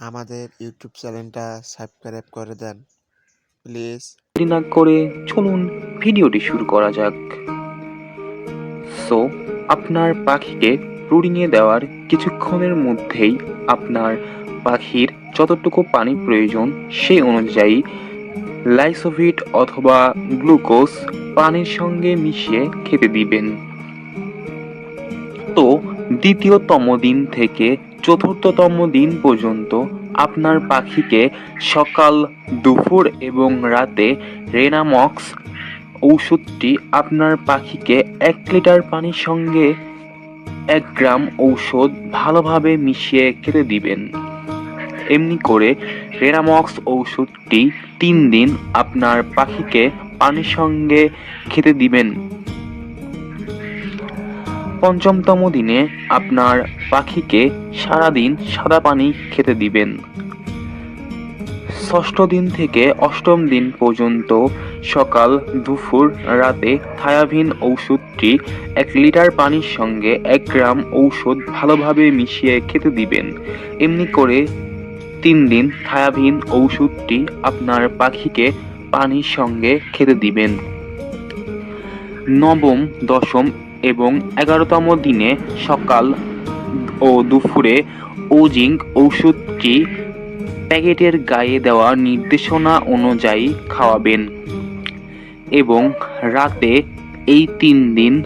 আমাদের ইউটিউব চ্যানেলটা সাবস্ক্রাইব করে দেন প্লিজ দেরি না করে চলুন ভিডিওটি শুরু করা যাক। সো আপনার পাখিকে প্রুডিংয়ে দেওয়ার কিছুক্ষণের মধ্যেই আপনার পাখির যতটুকু পানি প্রয়োজন সেই অনুযায়ী লাইসোভিট অথবা গ্লুকোজ পানির সঙ্গে মিশিয়ে খেতে দিবেন। তো, দ্বিতীয়তম দিন থেকে চতুর্থতম দিন পর্যন্ত আপনার পাখিকে সকাল, দুপুর এবং রাতে রেনামক্স ঔষধটি আপনার পাখিকে এক লিটার পানির সঙ্গে এক গ্রাম ঔষধ ভালোভাবে মিশিয়ে খেতে দিবেন। এমনি করে রেনামক্স ঔষধটি তিন দিন আপনার পাখিকে পানির সঙ্গে খেতে দিবেন। পঞ্চমতম দিনে আপনার পাখিকে সারাদিন সাদা পানি খেতে দিবেন। ষষ্ঠ দিন থেকে অষ্টম দিন পর্যন্ত সকাল, দুপুর, রাতে থায়াভিন ঔষধটি এক লিটার পানির সঙ্গে এক গ্রাম ঔষধ ভালোভাবে মিশিয়ে খেতে দিবেন। এমনি করে তিন দিন থায়াভিন ঔষধটি আপনার পাখিকে পানির সঙ্গে খেতে দিবেন। নবম, দশম এবং এগারোতম দিনে সকাল ও দুপুরে ওজিঙ্ক ঔষধটি প্যাকেটের গায়ে দেওয়া নির্দেশনা অনুযায়ী খাওয়াবেন এবং রাতে এই তিন দিন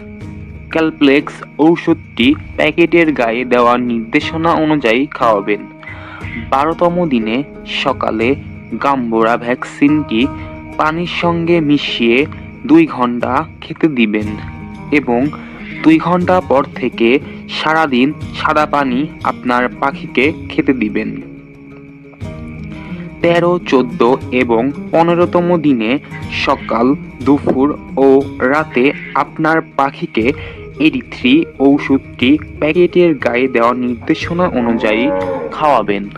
ক্যালপ্লেক্স ঔষধটি প্যাকেটের গায়ে দেওয়া নির্দেশনা অনুযায়ী খাওয়াবেন। বারোতম দিনে সকালে গাম্বোরা ভ্যাকসিনটি পানির সঙ্গে মিশিয়ে দুই ঘণ্টা খেতে দিবেন। এবং দুই ঘণ্টা পর থেকে সারাদিন সাদা পানি আপনার পাখিকে খেতে দিবেন। তেরো, চোদ্দ এবং পনেরোতম দিনে সকাল, দুপুর ও রাতে আপনার পাখিকে এডি থ্রি ঔষধটি প্যাকেটের গায়ে দেওয়া নির্দেশনা অনুযায়ী খাওয়াবেন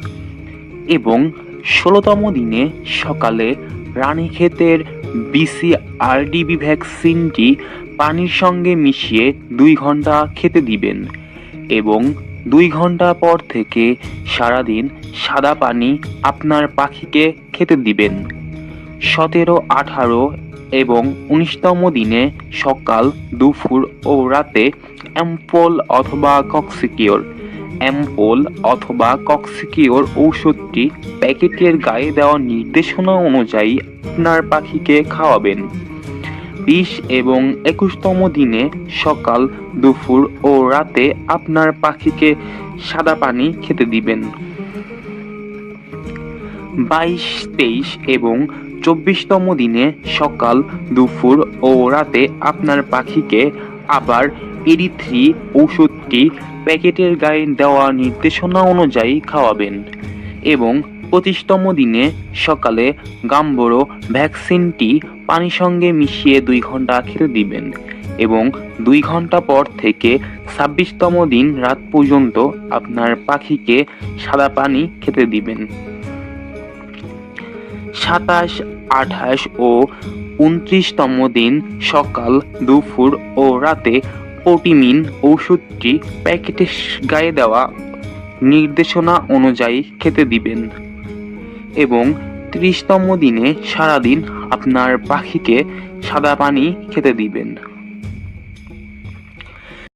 এবং ষোলোতম দিনে সকালে রানীক্ষেতের বিসি আরডিবি ভ্যাকসিনটি পানির সঙ্গে মিশিয়ে দুই ঘণ্টা খেতে দিবেন এবং দুই ঘণ্টা পর থেকে সারাদিন সাদা পানি আপনার পাখিকে খেতে দিবেন। সতেরো, আঠারো এবং উনিশতম দিনে সকাল, দুপুর ও রাতে অ্যাম্পল অথবা কক্সিকিওর অ্যাম্পল অথবা কক্সিকিওর ঔষধটি প্যাকেটের গায়ে দেওয়া নির্দেশনা অনুযায়ী আপনার পাখিকে খাওয়াবেন। বিশ এবং একুশতম দিনে সকাল, দুপুর ও রাতে আপনার পাখিকে সাদা পানি খেতে দিবেন। বাইশ, তেইশ এবং চব্বিশতম দিনে সকাল, দুপুর ও রাতে আপনার পাখিকে আবার এডি থ্রি ঔষধটি প্যাকেটের গায়ে দেওয়া নির্দেশনা অনুযায়ী খাওয়াবেন এবং পঁচিশতম দিনে সকালে গাম্বরো ভ্যাকসিনটি পানির সঙ্গে মিশিয়ে দুই ঘণ্টা খেতে দিবেন এবং দুই ঘণ্টা পর থেকে ছাব্বিশতম দিন রাত পর্যন্ত আপনার পাখিকে সাদা পানি খেতে দিবেন। সাতাশ, আঠাশ ও উনত্রিশতম দিন সকাল, দুপুর ও রাতে পোটিমিন ওষুধটি প্যাকেটে গায়ে দেওয়া নির্দেশনা অনুযায়ী খেতে দিবেন এবং ত্রিশতম দিনে সারাদিন আপনার পাখিকে সাদা পানি খেতে দিবেন।